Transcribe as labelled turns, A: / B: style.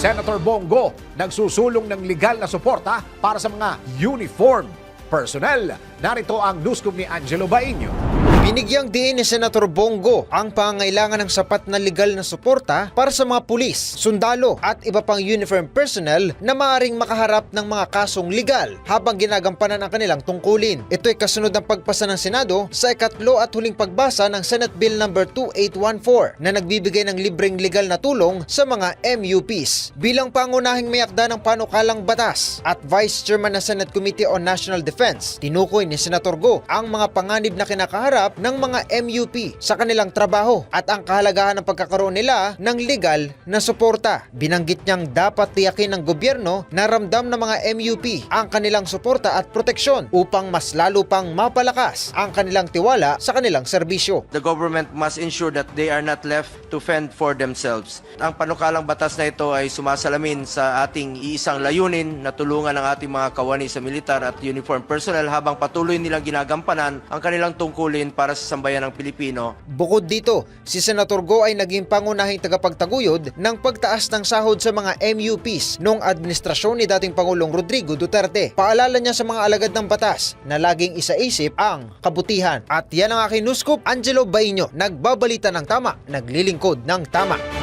A: Senator Bongo nagsusulong ng legal na suporta para sa mga uniform personnel. Narito ang newscoop ni Angelo Bainio.
B: Binigyang diin ni Senator Bongo ang pangangailangan ng sapat na legal na suporta para sa mga pulis, sundalo at iba pang uniform personnel na maaring makaharap ng mga kasong legal habang ginagampanan ang kanilang tungkulin. Ito ay kasunod ng pagpasa ng Senado sa ikatlo at huling pagbasa ng Senate Bill No. 2814 na nagbibigay ng libreng legal na tulong sa mga MUPs. Bilang pangunahing mayakda ng panukalang batas at Vice Chairman ng Senate Committee on National Defense, tinukoy ni Senator Go ang mga panganib na kinakaharap ng mga MUP sa kanilang trabaho at ang kahalagahan ng pagkakaroon nila ng legal na suporta. Binanggit niyang dapat tiyakin ng gobyerno na ramdam ng mga MUP ang kanilang suporta at proteksyon upang mas lalo pang mapalakas ang kanilang tiwala sa kanilang serbisyo.
C: The government must ensure that they are not left to fend for themselves. Ang panukalang batas na ito ay sumasalamin sa ating iisang layunin na tulungan ang ating mga kawani sa militar at uniform personnel habang patuloy nilang ginagampanan ang kanilang tungkulin para sa sambayan ng Pilipino
B: Bukod dito, si Senator Go ay naging pangunahing tagapagtaguyod ng pagtaas ng sahod sa mga MUPs noong administrasyon ni dating Pangulong Rodrigo Duterte. Paalala niya sa mga alagad ng batas na laging isaisip ang kabutihan. At yan ang aking news scoop, Angelo Baino, nagbabalita ng tama, naglilingkod ng tama.